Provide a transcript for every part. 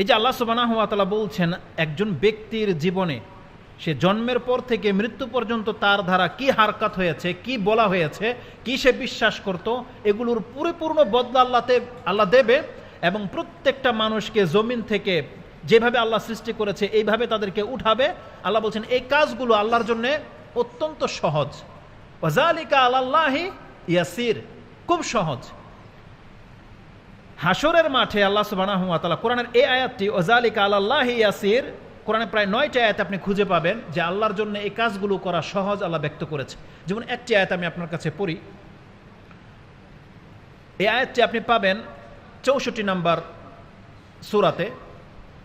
এই যে আল্লাহ সুবানা হাতালা বলছেন, একজন ব্যক্তির জীবনে সে জন্মের পর থেকে মৃত্যু পর্যন্ত তার দ্বারা কি হারকাত হয়েছে, কি বলা হয়েছে, কি সে বিশ্বাস করত, এগুলোর পরিপূর্ণ বদলা আল্লাহতে আল্লাহ দেবে এবং প্রত্যেকটা মানুষকে জমিন থেকে যেভাবে আল্লাহ সৃষ্টি করেছে, এইভাবে তাদেরকে উঠাবে। আল্লাহ বলছেন, এই কাজগুলো আল্লাহর জন্য অত্যন্ত সহজ। ওয়াজালিকা আল্লাহি ইয়াসির, খুব সহজ। হাসরের মাঠে আল্লাহ তাআলা কোরআনের এই আয়াতটি ওজালিকা আল্লাহ ইয়াসির কোরআনে প্রায় নয়টি আয়াত আপনি খুঁজে পাবেন যে আল্লাহর জন্য এই কাজগুলো করা সহজ আল্লাহ ব্যক্ত করেছে। যেমন একটি আয়াত আমি আপনার কাছে পড়ি। এই আয়াতটি আপনি পাবেন চৌষট্টি নাম্বার সুরাতে,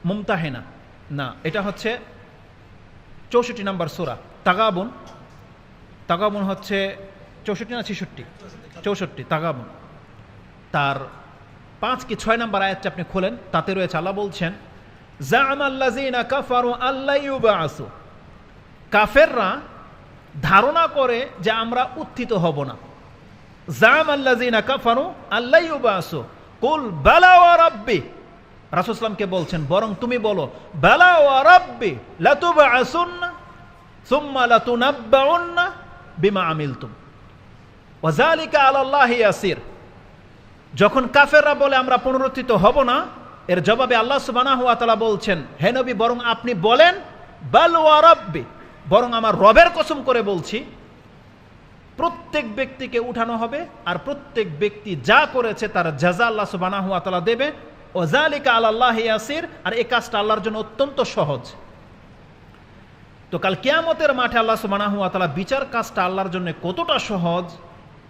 মুমতাহেনা। না, এটা হচ্ছে চৌষট্টি নাম্বার সুরা, তাগাবুন। তাগাবুন হচ্ছে চৌষট্টি না ছেষট্টি? চৌষট্টি, তাগাবুন। তার পাঁচ কি ছয় নম্বর আয়াতটা আপনি খোলেন, তাতে রয়েছে, আল্লাহ বলছেন জামাল্লাজিনা কাফারু আল্লাহ ইউবাসু কাফেররা ধারণা করে যে আমরা উত্থিত হব না। জামাল্লাজিনা কাফারু আল্লাহ ইউবাসু কুল বালা ওয়া রাব্বি। রাসূলুল্লাহকে বলছেন, বরং তুমি বলো, বালা ওয়া রাব্বি লাতুবআসুন্না সুম্মা লাতুনাব্বাউন্না বিমা আমিলতুম। ওয়া যালিকা আলাল্লাহি ইয়াসির। যখন কাফেররা বলে, আমরা পুনরুত্থিত হব না, এর জবাবে আল্লাহ সুবানাহু তাআলা বলছেন, হে নবী, বরং আপনি বলেন, বাল ওয়া বরং আমার রবের কসম করে বলছি, প্রত্যেক ব্যক্তিকে উঠানো হবে আর প্রত্যেক ব্যক্তি যা করেছে তার জাজা আল্লাহ সুবানাহু তাআলা দেবে। ও জালিকা আল্লাহ ইয়াসির, আর এ কাজটা আল্লাহর জন্য অত্যন্ত সহজ। তো কাল কিয়ামতের মাঠে আল্লাহ সুবানাহু তাআলা বিচার কাজটা আল্লাহর জন্য কতটা সহজ,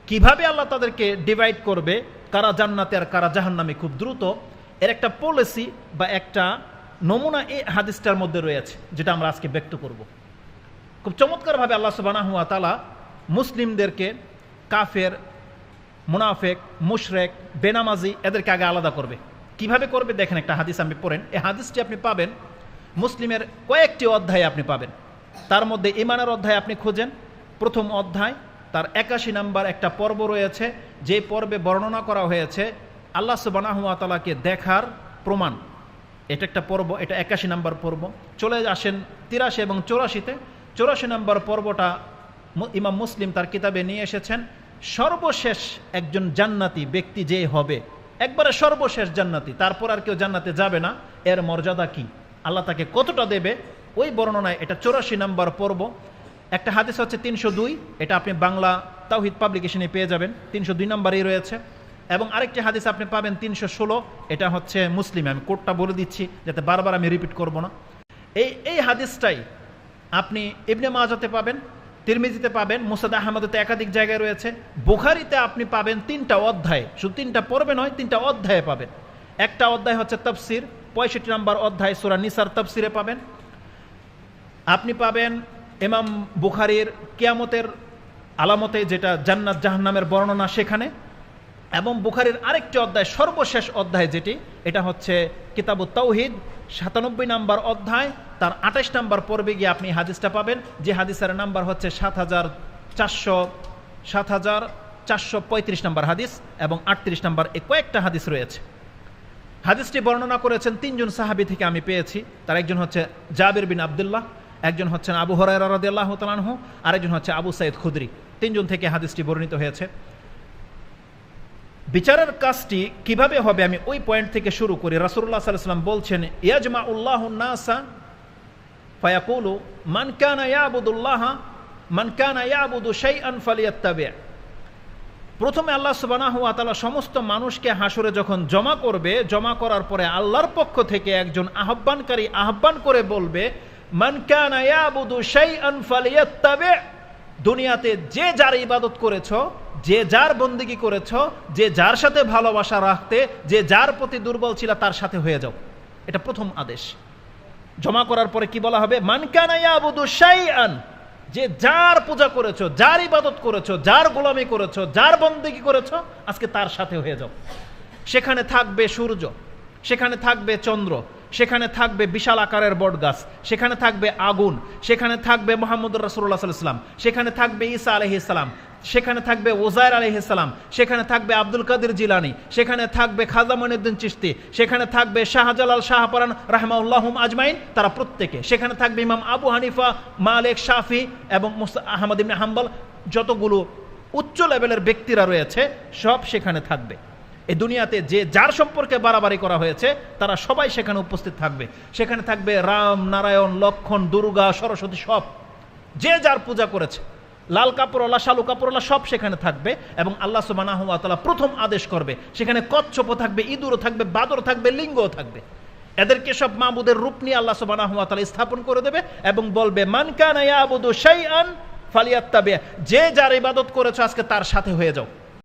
কীভাবে আল্লাহ তাদেরকে ডিভাইড করবে কারা জান্নাতে আর কারা জাহান্নামে খুব দ্রুত, এর একটা পলিসি বা একটা নমুনা এই হাদিসটার মধ্যে রয়েছে, যেটা আমরা আজকে ব্যক্ত করব। খুব চমৎকারভাবে আল্লাহ সুবানাহু তালা মুসলিমদেরকে, কাফের, মুনাফেক, মুশরেক, বেনামাজি, এদেরকে আগে আলাদা করবে। কীভাবে করবে? দেখেন একটা হাদিস আমি পড়েন। এই হাদিসটি আপনি পাবেন, মুসলিমের কয়েকটি অধ্যায়ে আপনি পাবেন। তার মধ্যে ইমানের অধ্যায় আপনি খোঁজেন। প্রথম অধ্যায় তার একাশি নাম্বার একটা পর্ব রয়েছে, যে পর্বে বর্ণনা করা হয়েছে আল্লাহ সুবানাহুয়াতালাকে দেখার প্রমাণ। এটা একটা পর্ব, এটা একাশি নাম্বার পর্ব। চলে আসেন তিরাশি এবং চৌরাশিতে। চৌরাশি নাম্বার পর্বটা ইমাম মুসলিম তার কিতাবে নিয়ে এসেছেন, সর্বশেষ একজন জান্নাতি ব্যক্তি যে হবে, একবারে সর্বশেষ জান্নাতি, তারপর আর কেউ জান্নাতে যাবে না, এর মর্যাদা কি? আল্লাহ তাকে কতটা দেবে? ওই বর্ণনায় এটা চৌরাশি নাম্বার পর্ব। একটা হাদিস হচ্ছে তিনশো দুই, এটা আপনি বাংলা তাওহিদ পাবলিকেশনে পেয়ে যাবেন, তিনশো দুই নম্বরেই রয়েছে। এবং আরেকটি হাদিস আপনি পাবেন তিনশো ষোলো, এটা হচ্ছে মুসলিম, আমি কোডটা বলে দিচ্ছি যাতে বারবার আমি রিপিট করব না। এই এই হাদিসটাই আপনি ইবনে মাজাতে পাবেন, তিরমিজিতে পাবেন, মুসাদ আহমদতে একাধিক জায়গায় রয়েছে। বুখারিতে আপনি পাবেন তিনটা অধ্যায়, শুধু তিনটা পর্বে নয়, তিনটা অধ্যায়ে পাবেন। একটা অধ্যায় হচ্ছে তফসির, পঁয়ষট্টি নম্বর অধ্যায় সুরা নিসার তফসিরে পাবেন। আপনি পাবেন ইমাম বুখারির কেয়ামতের আলামতে যেটা জান্নাত জাহান্নামের বর্ণনা সেখানে, এবং বুখারির আরেকটি অধ্যায়, সর্বশেষ অধ্যায় যেটি, এটা হচ্ছে কিতাবু তৌহিদ সাতানব্বই নাম্বার অধ্যায়, তার আঠাশ নাম্বার পর্বে গিয়ে আপনি হাদিসটা পাবেন। যে হাদিসের নাম্বার হচ্ছে সাত হাজার চারশো, সাত হাজার চারশো পঁয়ত্রিশ নাম্বার হাদিস, এবং আটত্রিশ নাম্বার এই কয়েকটা হাদিস রয়েছে। হাদিসটি বর্ণনা করেছেন তিনজন সাহাবি থেকে আমি পেয়েছি। তার একজন হচ্ছে জাবির বিন আবদুল্লাহ একজন হচ্ছেন আবু হরাই রাদিয়াল্লাহু আরেকজন হচ্ছে আবু সাইদ খুদরি। তিনজন থেকে হাদিসটি বর্ণিত হয়েছে। বিচারের কাজটি কীভাবে হবে আমি ওই পয়েন্ট থেকে শুরু করি। আলাইহি ওয়াসাল্লাম বলছেন ইয়াজমা উল্লাহু নাসা মান কানা ইয়াবুদুল্লাহ, মান কানা ইয়াবুদু ফালিয়াত্তাবি' প্রথমে আল্লাহ তাআলা সমস্ত মানুষকে হাসরে যখন জমা করবে, জমা করার পরে আল্লাহর পক্ষ থেকে একজন আহ্বানকারী আহ্বান করে বলবে দুনিয়াতে যে যার ইবাদত করেছ, যে যার বন্দিগি করেছ, যে যার সাথে ভালোবাসা রাখতে, যে যার প্রতি দুর্বল ছিল তার সাথে হয়ে যাও। এটা প্রথম আদেশ। জমা করার পরে কি বলা হবে? মানকানা ইয়াবুদু শাইআন, যে যার পূজা করেছ, যার ইবাদত করেছ, যার গোলামি করেছ, যার বন্দেগি করেছ, আজকে তার সাথে হয়ে যাও। সেখানে থাকবে সূর্য, সেখানে থাকবে চন্দ্র সেখানে থাকবে বিশাল আকারের বট গাছ, সেখানে থাকবে আগুন, সেখানে থাকবে মোহাম্মদ রসুল্লাহ সাল্লাম সেখানে থাকবে ঈসা আলহিসাল্লাম সেখানে থাকবে ওজায়ের আলহিসাল্লাম সেখানে থাকবে আব্দুল কাদের জিলানি, সেখানে থাকবে খাজা মনিউদ্দিন চিস্তি সেখানে থাকবে শাহজালাল শাহপরান রাহমাউল্লাহম আজমাইন, তারা প্রত্যেকে, সেখানে থাকবে ইমাম আবু হানিফা, মালেক, শাফি এবং মুসা, আহমদ ইবনে হাম্বল, যতগুলো উচ্চ লেভেলের ব্যক্তিরা রয়েছে, সব সেখানে থাকবে। এই দুনিয়াতে যে যার সম্পর্কে বাড়াবাড়ি করা হয়েছে, তারা সবাই সেখানে উপস্থিত থাকবে। সেখানে থাকবে রাম, নারায়ণ, লক্ষণ, দুর্গা, সরস্বতী, সব। যে যার পূজা করেছে, লাল কাপড়ওয়ালা শালু কাপড়ওয়ালা, সব সেখানে থাকবে এবং আল্লাহ সুবাহ প্রথম আদেশ করবে, সেখানে কচ্ছপও থাকবে, ইঁদুরও থাকবে বাদর থাকবে, লিঙ্গও থাকবে। এদেরকে সব মাহবুদের রূপ নিয়ে আল্লাহ সুবাহ স্থাপন করে দেবে এবং বলবে মানকান ফালিয়াত্তাবে। যে যার ইবাদত করেছ, আজকে তার সাথে হয়ে যাও।